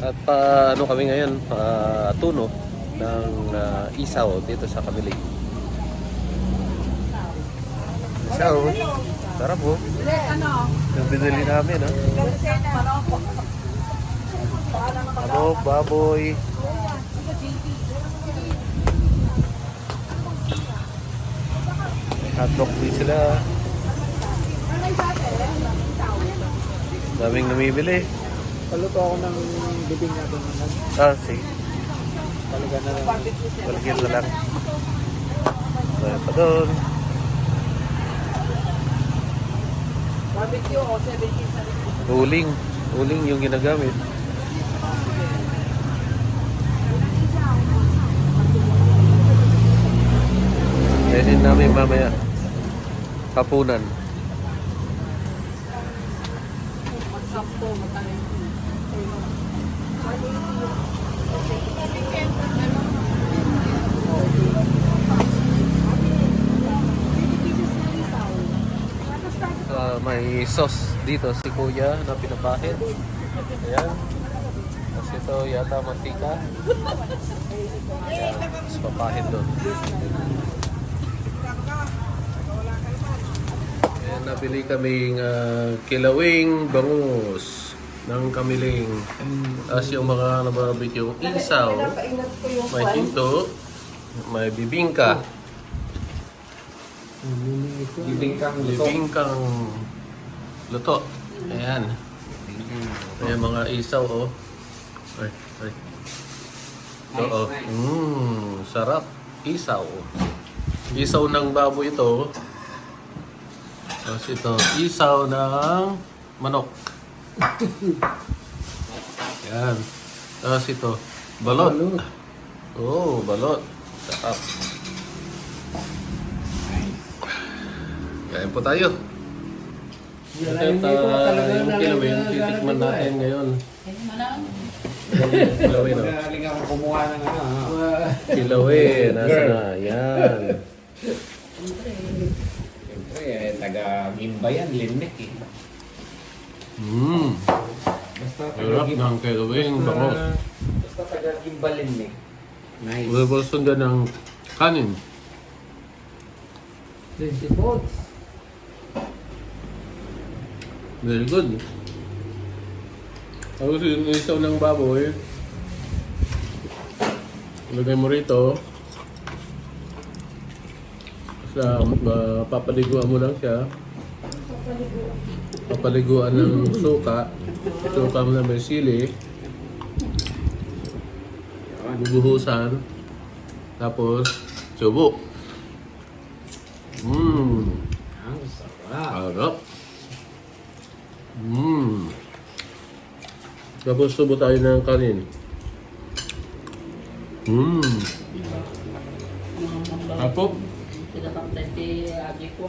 At pa ano kami ngayon, pa tuno ng ah, isaw dito sa Kamilig. Isaw. Sarap po. Yung binili namin, ha? Ano, baboy. Hotdog din sila. Daming namibili. Paluto ako ng bibing natin naman. Ah, sige. Talaga na lang. Balagyan na lang. Kaya pa doon. Barbecue o 17 sa. Uling. Uling yung ginagamit. Kainin namin mamaya. Kapunan. Magsakto, matalim. Ah, may sauce dito si Kuya na pinapahid. Ayan. Tapos ito yata mantika. Ayan. Tapos papahid doon. Ayan, nabili kaming ah, kilawing bangus ng kamiling. Tapos yung mga nabarbecue yung isaw, may hinto, may bibingka. Bibingkang Bibingkang luto. Ayan. Ayan mga isaw, oh. Ay, ay. Ito, oh. Mmm, sarap. Isaw. Isaw ng baboy ito. Tapos ito, isaw ng manok. Ayan. Tapos ito, balot. Oh, balot. Sarap. Kain po tayo. Ito uh, yung kilawin, titikman natin ngayon. Kilawin, oh. Magaling ako kumuha ng ano. ah. Kilawin, nasa na? Yan. Siyempre, eh, taga Gimba yan, Limnek eh. Mmm, Basta sarap ng kilawin, bangos. Basta taga Gimba, Limnek. Nice. Ulebulson din ng kanin. 20 volts. Very good. Tapos yung isaw ng baboy, ilagay mo rito. Sa, uh, papaliguan mo lang siya. Papaliguan ng suka. Suka na may sili. Bubuhusan. Tapos, subo. Mmm. Ang sarap. Harap. Mmm. Tapos subo tayo ng kanin. Mmm. Apo. Pinapakta si Ate ko.